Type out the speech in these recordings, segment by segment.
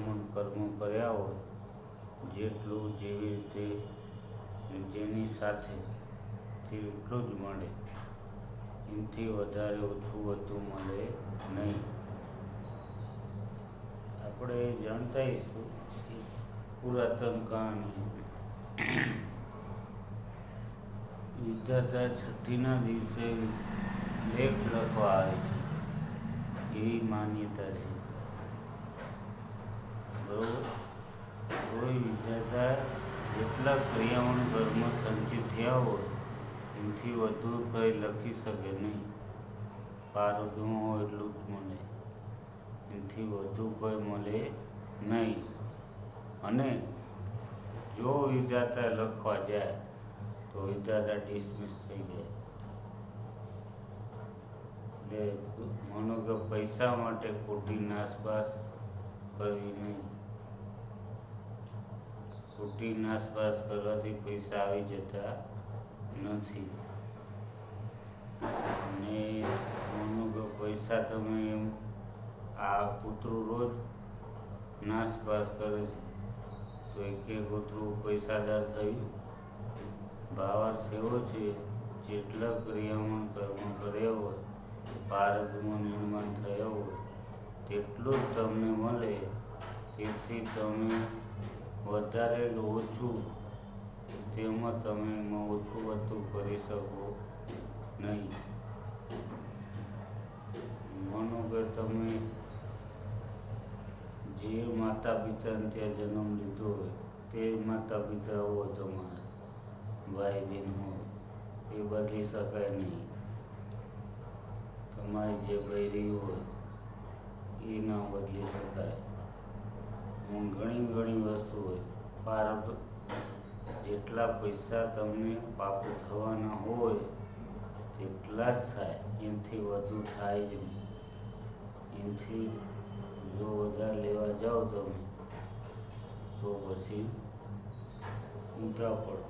ક્રિયામણ કર્મ કર્યા હોય, જેટલું જેવી રીતે જેની સાથે તેટલું જ મળે. એનાથી વધારે ઓછું વધુ મળે નહીં. આપણે જાણતા હઈશું કે પુરાતન કહાની વિધાતા છઠ્ઠીના દિવસે લેખ લખવા આવે છે. એવી માન્યતા છે બરોબર કોઈ વિધાતા જેટલા ક્રિયાઓનું કર્મ સંચિત હોય? એનાથી વધુ કંઈ લખી શકે નહીં. પારધું હોય એટલું જ મળે એનાથી વધુ કોઈ મળે નહીં. અને જો વિધાતા લખવા જાય, તો વિધાતા ડિસમિસ થઈ જાય. એટલે માનો કે પૈસા માટે ખોટી નાસપાસ કરવી નહીં. ખોટી નાસપાસ કરવાથી પૈસા આવી જતા નથી. અને માનો કે પૈસા તમે એમ આ કૂતરું રોજ નાસપાસ કરે છે. તો એક કૂતરું પૈસાદાર થયું. ભાવાર્થ એવો છે, જેટલા ક્રિયામાં કર્મ કર્યા હોય ભારતમાં નિર્માણ થયા હોય, તેટલું જ તમને મળે, તેથી તમે વધારે ઓછું તેમાં તમે ઓછું વધુ કરી શકો નહીં. માનો કે તમે જે માતા પિતાને ત્યાં જન્મ લીધો હોય, તે માતા પિતા હોય તમારા ભાઈ બહેન હોય, એ બદલી શકાય નહીં. તમારી જે બૈરી હોય, એ ના બદલી શકાય. હું ઘણી ઘણી વસ્તુ હોય પારબ જેટલા પૈસા તમને પ્રાપ્ત થવાના હોય, તેટલા જ થાય. એનાથી વધુ થાય જ નહીં. એનાથી જો વધારે લેવા જાઓ તમે, તો પછી ઊંધા પડો.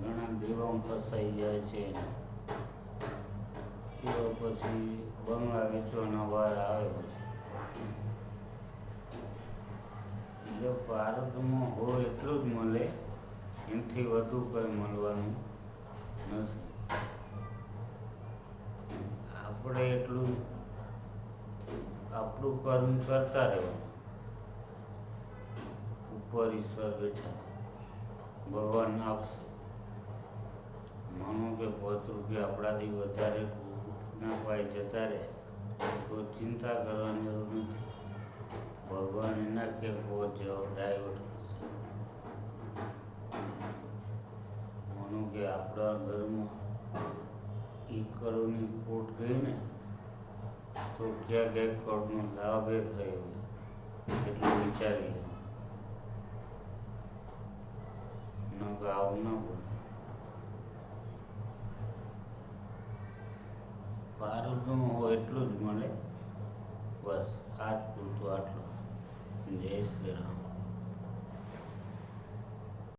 ઘણા દેવામાં ફસાઈ જાય છે એવા પછી બંગલા વેચવાના વાર આવે પછી. જો ભારતમાં હોય એટલું જ મળે. એનાથી વધુ કંઈ મળવાનું નથી. આપણે એટલું આપણું કર્મ કરતા રહેવાનું. ઉપર ઈશ્વર બેઠા. ભગવાન આપશે. માનો કે પાંચ રૂપિયા આપણાથી વધારે ના પાય જતા રહે. તો ચિંતા કરવાની જરૂર નથી. એના કે પહોંચ જાઓ ડાયવર્ટ માનો કે આપણા ઘરમાં ઈકરોની ખોટ ગઈ ને, તો ક્યાં ક્યાં કરોડનો લાભ એ થયો એટલું વિચારી લો ન ગાવ ન